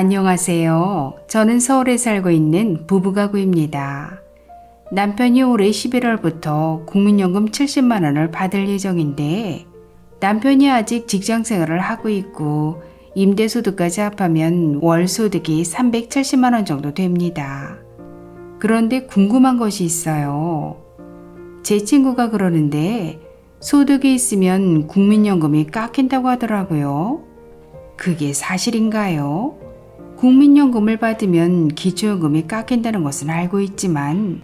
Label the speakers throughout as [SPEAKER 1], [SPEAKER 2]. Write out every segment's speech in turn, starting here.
[SPEAKER 1] 안녕하세요. 저는 서울에 살고 있는 부부가구입니다. 남편이 올해 11월부터 국민연금 70만 원을 받을 예정인데 남편이 아직 직장 생활을 하고 있고 임대소득까지 합하면 월 소득이 370만 원 정도 됩니다. 그런데 궁금한 것이 있어요. 제 친구가 그러는데 소득이 있으면 국민연금이 깎인다고 하더라고요. 그게 사실인가요? 국민연금을 받으면 기초연금이 깎인다는 것은 알고 있지만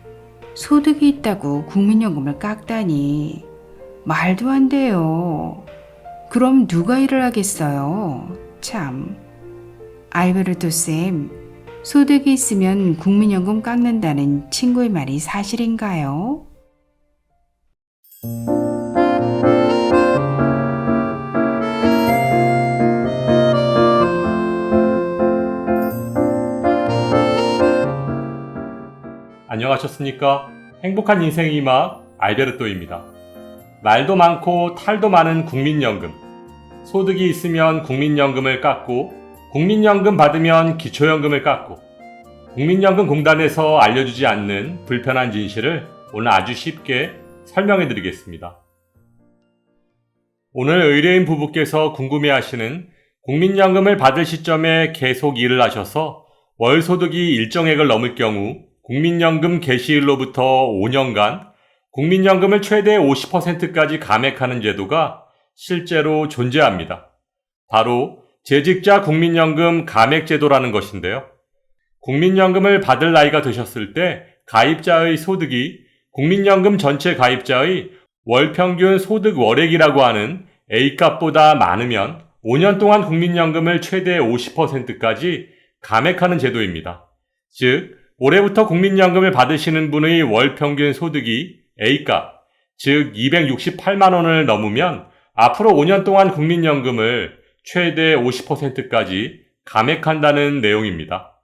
[SPEAKER 1] 소득이 있다고 국민연금을 깎다니 말도 안 돼요. 그럼 누가 일을 하겠어요? 참. 알베르토 쌤, 소득이 있으면 국민연금 깎는다는 친구의 말이 사실인가요?
[SPEAKER 2] 안녕하셨습니까? 행복한 인생의 맛 알베르토입니다. 말도 많고 탈도 많은 국민연금. 소득이 있으면 국민연금을 깎고, 국민연금 받으면 기초연금을 깎고, 국민연금 공단에서 알려주지 않는 불편한 진실을 오늘 아주 쉽게 설명해 드리겠습니다. 오늘 의뢰인 부부께서 궁금해 하시는 국민연금을 받을 시점에 계속 일을 하셔서 월 소득이 일정액을 넘을 경우 국민연금 개시일로부터 5년간 국민연금을 최대 50%까지 감액하는 제도가 실제로 존재합니다. 바로 재직자 국민연금 감액제도라는 것인데요. 국민연금을 받을 나이가 드셨을 때 가입자의 소득이 국민연금 전체 가입자의 월 평균 소득 월액이라고 하는 A값보다 많으면 5년 동안 국민연금을 최대 50%까지 감액하는 제도입니다. 즉, 올해부터 국민연금을 받으시는 분의 월 평균 소득이 A값, 즉 268만 원을 넘으면 앞으로 5년 동안 국민연금을 최대 50%까지 감액한다는 내용입니다.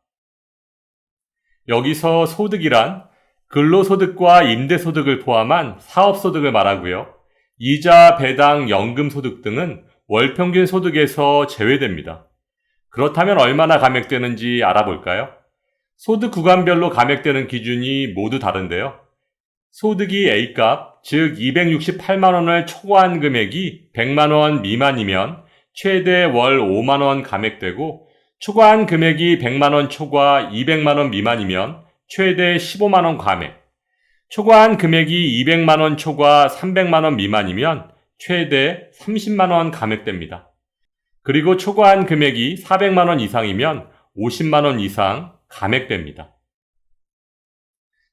[SPEAKER 2] 여기서 소득이란 근로소득과 임대소득을 포함한 사업소득을 말하고요. 이자, 배당, 연금소득 등은 월 평균 소득에서 제외됩니다. 그렇다면 얼마나 감액되는지 알아볼까요? 소득 구간별로 감액되는 기준이 모두 다른데요. 소득이 A값, 즉 268만원을 초과한 금액이 100만원 미만이면 최대 월 5만원 감액되고 초과한 금액이 100만원 초과 200만원 미만이면 최대 15만원 감액, 초과한 금액이 200만원 초과 300만원 미만이면 최대 30만원 감액됩니다. 그리고 초과한 금액이 400만원 이상이면 50만원 이상 감액됩니다.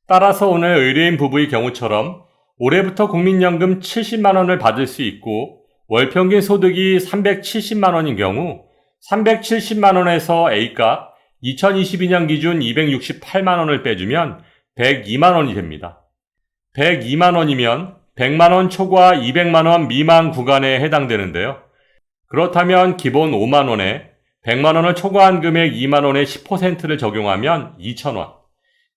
[SPEAKER 2] 따라서 오늘 의뢰인 부부의 경우처럼 올해부터 국민연금 70만 원을 받을 수 있고 월 평균 소득이 370만 원인 경우 370만 원에서 A값 2022년 기준 268만 원을 빼주면 102만 원이 됩니다. 102만 원이면 100만 원 초과 200만 원 미만 구간에 해당되는데요. 그렇다면 기본 5만 원에 100만 원을 초과한 금액 2만 원의 10%를 적용하면 2천 원.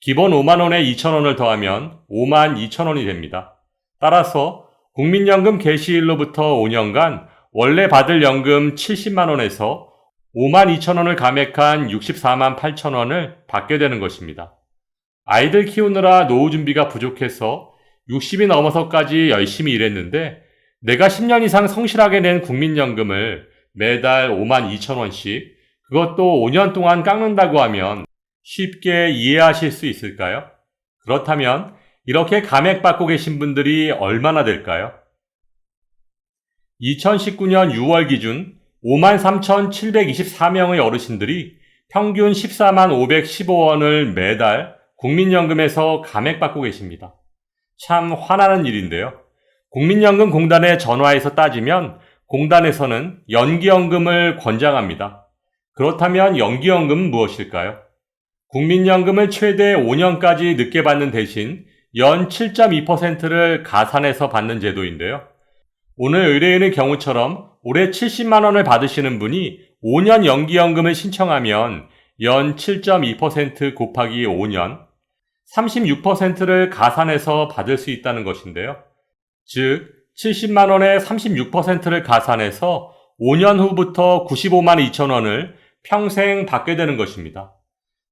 [SPEAKER 2] 기본 5만 원에 2천 원을 더하면 5만 2천 원이 됩니다. 따라서 국민연금 개시일로부터 5년간 원래 받을 연금 70만 원에서 5만 2천 원을 감액한 64만 8천 원을 받게 되는 것입니다. 아이들 키우느라 노후 준비가 부족해서 60이 넘어서까지 열심히 일했는데 내가 10년 이상 성실하게 낸 국민연금을 매달 5만 2천 원씩 그것도 5년 동안 깎는다고 하면 쉽게 이해하실 수 있을까요? 그렇다면 이렇게 감액받고 계신 분들이 얼마나 될까요? 2019년 6월 기준 53,724명의 어르신들이 평균 14만 515원을 매달 국민연금에서 감액받고 계십니다. 참 화나는 일인데요. 국민연금 공단에 전화해서 따지면 공단에서는 연기연금을 권장합니다. 그렇다면 연기연금은 무엇일까요? 국민연금을 최대 5년까지 늦게 받는 대신 연 7.2%를 가산해서 받는 제도인데요. 오늘 의뢰인의 경우처럼 올해 70만 원을 받으시는 분이 5년 연기연금을 신청하면 연 7.2% 곱하기 5년 36%를 가산해서 받을 수 있다는 것인데요. 즉 70만 원의 36%를 가산해서 5년 후부터 95만 2천 원을 평생 받게 되는 것입니다.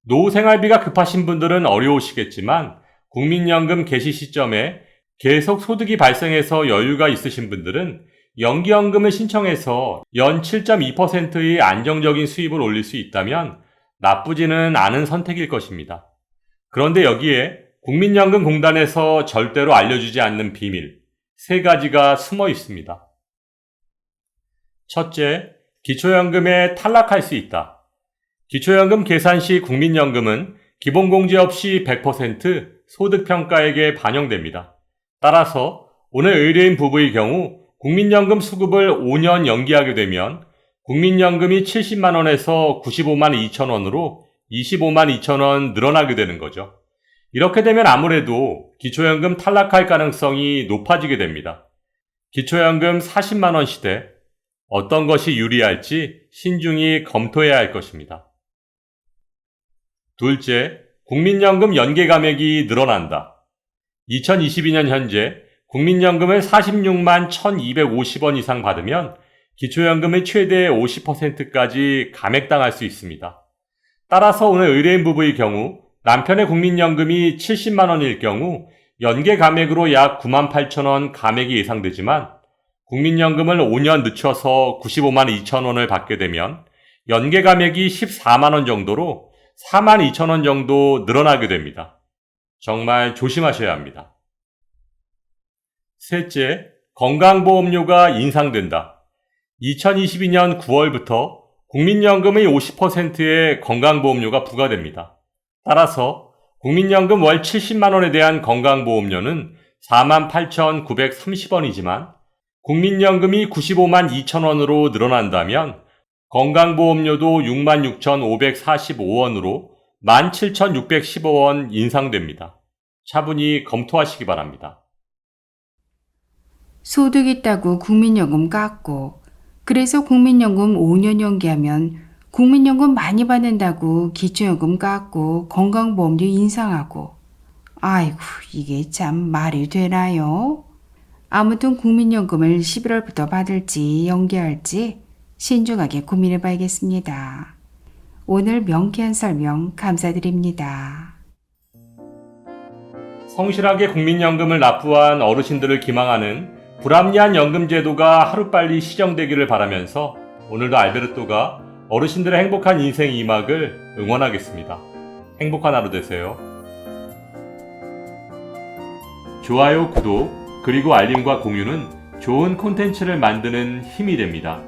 [SPEAKER 2] 노후 생활비가 급하신 분들은 어려우시겠지만 국민연금 개시 시점에 계속 소득이 발생해서 여유가 있으신 분들은 연기연금을 신청해서 연 7.2%의 안정적인 수입을 올릴 수 있다면 나쁘지는 않은 선택일 것입니다. 그런데 여기에 국민연금공단에서 절대로 알려주지 않는 비밀 세 가지가 숨어 있습니다. 첫째, 기초연금에 탈락할 수 있다. 기초연금 계산 시 국민연금은 기본공제 없이 100% 소득평가액에 반영됩니다. 따라서 오늘 의뢰인 부부의 경우 국민연금 수급을 5년 연기하게 되면 국민연금이 70만원에서 95만 2천원으로 25만 2천원 늘어나게 되는 거죠. 이렇게 되면 아무래도 기초연금 탈락할 가능성이 높아지게 됩니다. 기초연금 40만원 시대 어떤 것이 유리할지 신중히 검토해야 할 것입니다. 둘째, 국민연금 연계 감액이 늘어난다. 2022년 현재 국민연금을 46만 1250원 이상 받으면 기초연금의 최대 50%까지 감액당할 수 있습니다. 따라서 오늘 의뢰인 부부의 경우 남편의 국민연금이 70만 원일 경우 연계 감액으로 약 9만 8천 원 감액이 예상되지만 국민연금을 5년 늦춰서 95만 2천 원을 받게 되면 연계 감액이 14만 원 정도로 4만 2천 원 정도 늘어나게 됩니다. 정말 조심하셔야 합니다. 셋째, 건강보험료가 인상된다. 2022년 9월부터 국민연금의 50%의 건강보험료가 부과됩니다. 따라서 국민연금 월 70만원에 대한 건강보험료는 48,930원이지만 국민연금이 95만 2천원으로 늘어난다면 건강보험료도 66,545원으로 17,615원 인상됩니다. 차분히 검토하시기 바랍니다.
[SPEAKER 1] 소득 있다고 국민연금 깎고 그래서 국민연금 5년 연기하면 국민연금 많이 받는다고 기초연금 깎고 건강보험료 인상하고 아이고 이게 참 말이 되나요? 아무튼 국민연금을 11월부터 받을지 연기할지 신중하게 고민해 봐야겠습니다. 오늘 명쾌한 설명 감사드립니다.
[SPEAKER 2] 성실하게 국민연금을 납부한 어르신들을 기망하는 불합리한 연금 제도가 하루빨리 시정되기를 바라면서 오늘도 알베르토가 어르신들의 행복한 인생 2막을 응원하겠습니다. 행복한 하루 되세요. 좋아요, 구독, 그리고 알림과 공유는 좋은 콘텐츠를 만드는 힘이 됩니다.